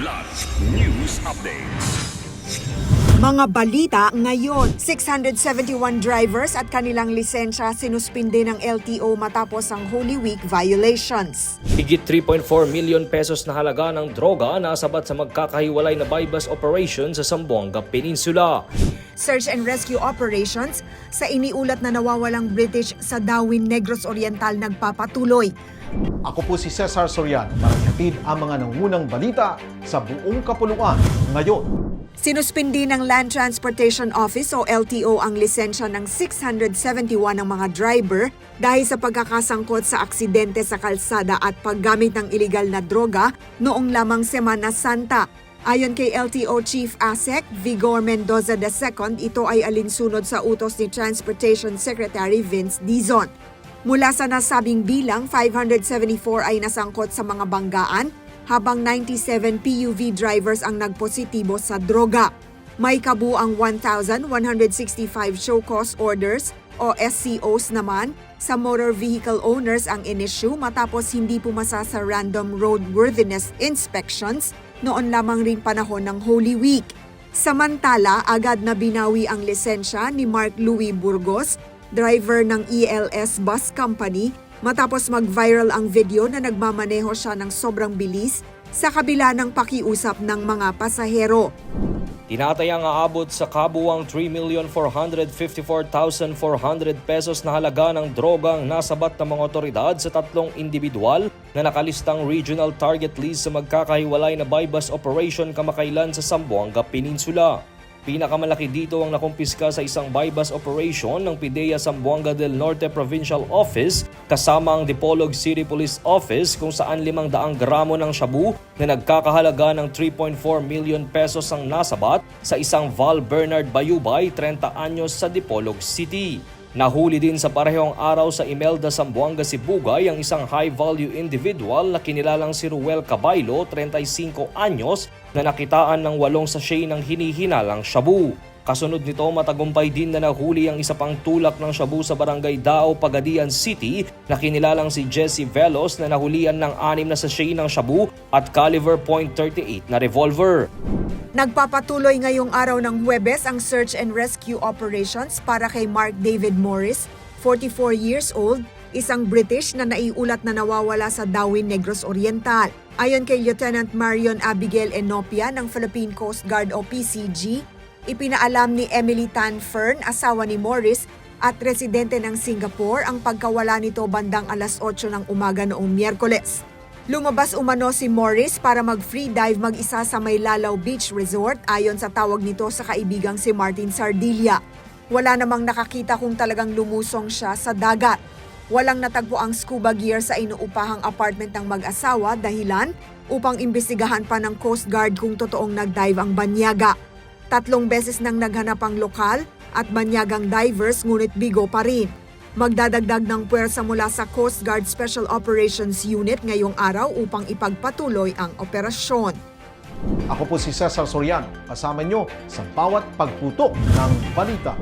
Kidlat News Updates. Mga balita ngayon, 671 drivers at kanilang lisensya sinuspinde ng LTO matapos ang Holy Week violations. Higit 3.4 million pesos na halaga ng droga nasabat sa magkakahiwalay na bypass operation sa Zamboanga Peninsula. Search and rescue operations sa iniulat na nawawalang British sa Darwin Negros Oriental nagpapatuloy. Ako po si Cesar Soriano para hatid ang mga nangunang balita sa buong kapuluan ngayon. Sinuspindi ng Land Transportation Office o LTO ang lisensya ng 671 ng mga driver dahil sa pagkakasangkot sa aksidente sa kalsada at paggamit ng iligal na droga noong lamang Semana Santa. Ayon kay LTO Chief ASEC, Vigor Mendoza II, ito ay alinsunod sa utos ni Transportation Secretary Vince Dizon. Mula sa nasabing bilang, 574 ay nasangkot sa mga banggaan habang 97 PUV drivers ang nagpositibo sa droga. May kabuang 1,165 show cause orders o SCOs naman sa motor vehicle owners ang inisyu matapos hindi pumasa sa random roadworthiness inspections noon lamang ring panahon ng Holy Week. Samantala, agad na binawi ang lisensya ni Mark Louis Burgos, driver ng ELS Bus Company, matapos mag-viral ang video na nagmamaneho siya ng sobrang bilis sa kabila ng pakiusap ng mga pasahero. Tinatayang aabot sa kabuwang 3,454,400 pesos na halaga ng drogang nasabat ng mga otoridad sa tatlong individual na nakalistang regional target list sa magkakahiwalay na bypass operation kamakailan sa Zamboanga Peninsula. Pinakamalaki dito ang nakumpiska sa isang bypass operation ng PIDEA Zamboanga del Norte Provincial Office kasama ang Dipolog City Police Office kung saan 500 gramo ng shabu na nagkakahalaga ng 3.4 million pesos ang nasabat sa isang Val Bernard Bayubay, 30 anyos sa Dipolog City. Nahuli din sa parehong araw sa Imelda Zamboanga, Sibugay ang isang high-value individual na kinilalang si Ruel Cabaylo, 35 anyos, na nakitaan ng walong sachet ng hinihinalang shabu. Kasunod nito, matagumpay din na nahuli ang isa pang tulak ng shabu sa barangay Dao, Pagadian City na kinilalang si Jesse Velos na nahulian ng anim na sachet ng shabu at caliber .38 na revolver. Nagpapatuloy ngayong araw ng Huwebes ang search and rescue operations para kay Mark David Morris, 44 years old, isang British na naiulat na nawawala sa Darwin Negros Oriental. Ayon kay Lieutenant Marion Abigail Enopia ng Philippine Coast Guard o PCG, ipinaalam ni Emily Tan Fern, asawa ni Morris, at residente ng Singapore ang pagkawala nito bandang alas 8 ng umaga noong Miyerkules. Lumabas umano si Morris para mag-free dive mag-isa sa Maylalaw Beach Resort ayon sa tawag nito sa kaibigang si Martin Sardilla. Wala namang nakakita kung talagang lumusong siya sa dagat. Walang natagpo ang scuba gear sa inuupahang apartment ng mag-asawa dahilan upang imbestigahan pa ng Coast Guard kung totoong nag-dive ang banyaga. Tatlong beses nang naghanap ang lokal at banyagang divers ngunit bigo pa rin. Magdadagdag ng puwersa mula sa Coast Guard Special Operations Unit ngayong araw upang ipagpatuloy ang operasyon. Ako po si Cesar Soriano, kasama nyo sa bawat pagputok ng balita.